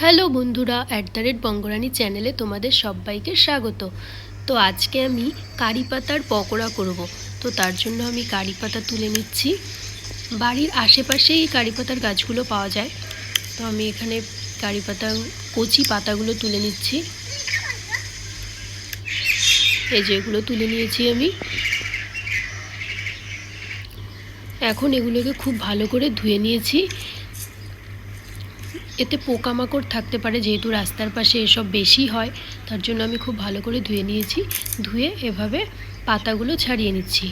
Hello বন্ধুরা at the rate বঙ্গরানী চ্যানেলে তোমাদের সবাইকে স্বাগত। তো আজকে আমি কারি পাতার পকোড়া করব। তো তার জন্য আমি কারি পাতা তুলে নিচ্ছি। বাড়ির আশেপাশেই কারি পাতার গাছগুলো পাওয়া যায়। তো আমি এখানে কারি পাতা, কচি পাতাগুলো তুলে নিচ্ছি। এই যেগুলো তুলে নিয়েছি আমি। এখন এগুলোকে খুব ভালো করে ধুয়ে নিয়েছি। এতে পোকামাকড় থাকতে পারে, যেহেতু রাস্তার পাশে এসব বেশি হয়, তার জন্য আমি খুব ভালো করে ধুয়ে নিয়েছি। ধুয়ে এভাবে পাতাগুলো ছাড়িয়ে নিচ্ছি।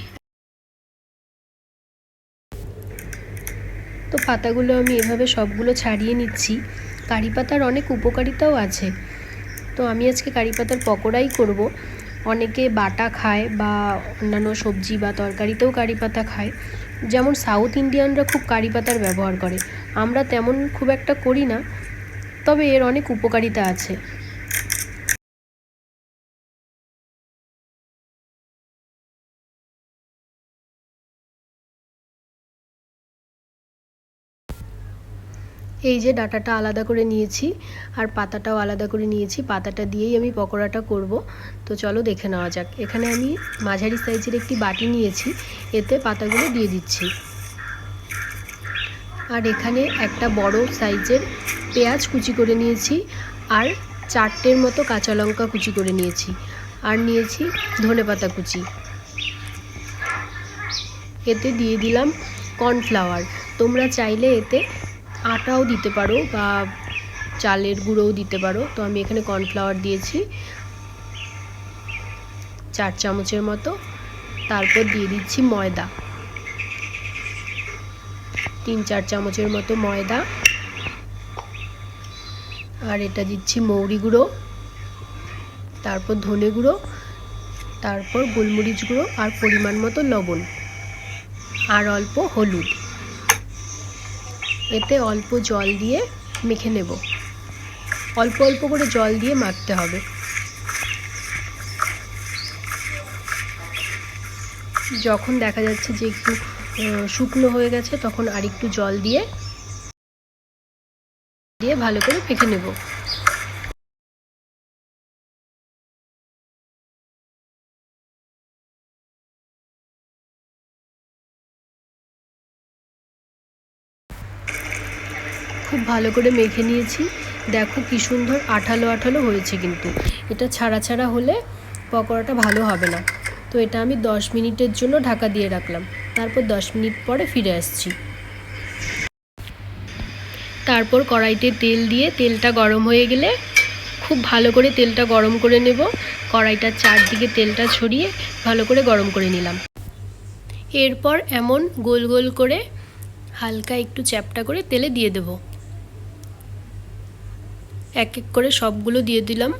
তো পাতাগুলো আমি এভাবে সবগুলো ছাড়িয়ে নিচ্ছি। কারি পাতার অনেক উপকারিতাও আছে। তো আমি আজকে কারি পাতার পকোড়াই করব। অনেকে বাটা খায় বা অন্যান্য সবজি বা তরকারিতেও কারি পাতা খায়। যেমন সাউথ ইন্ডিয়ানরা খুব কারি পাতার ব্যবহার করে। আমরা তেমন খুব একটা করি না, তবে এর অনেক উপকারিতা আছে। এই যে ডাটাটা আলাদা করে নিয়েছি আর পাতাটাও আলাদা করে নিয়েছি, পাতাটা দিয়েই আমি পকোড়াটা করব। তো চলো দেখে নেওয়া যাক। এখানে আমি মাঝারি সাইজের একটি বাটি নিয়েছি, এতে পাতাগুলো দিয়ে দিচ্ছি। আর এখানে একটা বড় সাইজের পেঁয়াজ কুচি করে নিয়েছি আর চারটের মতো কাঁচা লঙ্কা কুচি করে নিয়েছি আর নিয়েছি ধনে পাতা কুচি। এতে দিয়ে দিলাম কর্নফ্লাওয়ার। তোমরা চাইলে এতে আটাও দিতে পারো বা চালের গুঁড়োও দিতে পারো। তো আমি এখানে কর্নফ্লাওয়ার দিয়েছি। চার চামচের মতো। তারপর দিয়ে দিচ্ছি ময়দা। তিন, চার চামচের মতো ময়দা। আর এটা দিচ্ছি মৌরি গুঁড়ো। তারপর ধনে গুঁড়ো। তারপর গোলমরিচ গুঁড়ো। আর পরিমাণ মতো লবণ। আর অল্প হলুদ। এতে অল্প জল দিয়ে মেখে নেব। অল্প অল্প করে জল দিয়ে মাখতে হবে। যখন দেখা যাচ্ছে যে একটু শুকনো হয়ে গেছে, তখন আর একটু জল দিয়ে দিয়ে ভালো করে মেখে নেব। খুব ভালো করে মেখে নিয়েছি। দেখো কি সুন্দর আঠালো আঠালো হয়েছে কিন্তু। এটা ছাড়া ছাড়া হলে পকোড়াটা ভালো হবে না। তো এটা আমি দশ মিনিটের জন্য ঢাকা দিয়ে রাখলাম। তারপর দশ মিনিট পরে ফিরে আসছি। তারপর কড়াইতে তেল দিয়ে তেলটা গরম হয়ে গেলে খুব ভালো করে তেলটা গরম করে নেব। কড়াইটার চারদিকে তেলটা ছড়িয়ে ভালো করে গরম করে নিলাম। এরপর এমন গোল গোল করে হালকা একটু চ্যাপটা করে তেলে দিয়ে দেব। এক এক করে সবগুলো দিয়ে দিলাম।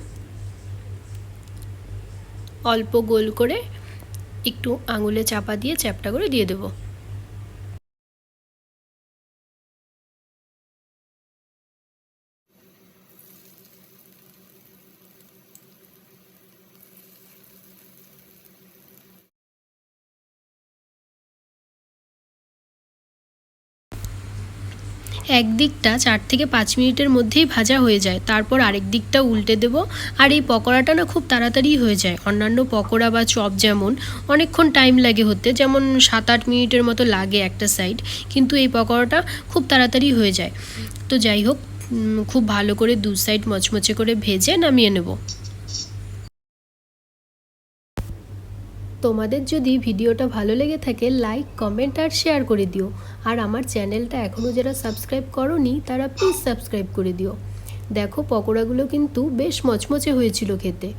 অল্প গোল করে একটু আঙুলে চাপা দিয়ে চ্যাপটা করে দিয়ে দেবো। একদিকটা চার থেকে পাঁচ মিনিটের মধ্যেই ভাজা হয়ে যায়, তারপর আরেক দিকটা উল্টে দেব, আর এই পকোড়াটা না খুব তাড়াতাড়ি হয়ে যায়। অন্যান্য পকোড়া বা চপ যেমন, অনেকক্ষণ টাইম লাগে হতে, যেমন সাত আট মিনিটের মতো লাগে একটা সাইড কিন্তু এই পকোড়াটা খুব তাড়াতাড়ি হয়ে যায়। তো যাই হোক খুব ভালো করে দু সাইড মচমচে করে ভেজে নামিয়ে নেব। তোমাদের যদি ভিডিওটা ভালো লেগে থাকে লাইক কমেন্ট আর শেয়ার করে দিও। আর আমার চ্যানেলটা এখনও যারা সাবস্ক্রাইব করনি, তারা প্লিজ সাবস্ক্রাইব করে দিও। দেখো, পকোড়াগুলো কিন্তু বেশ মচমচে হয়েছিল খেতে।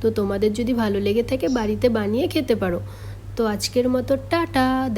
তো তোমাদের যদি ভালো লেগে থাকে, বাড়িতে বানিয়ে খেতে পারো। তো আজকের মতো টাটা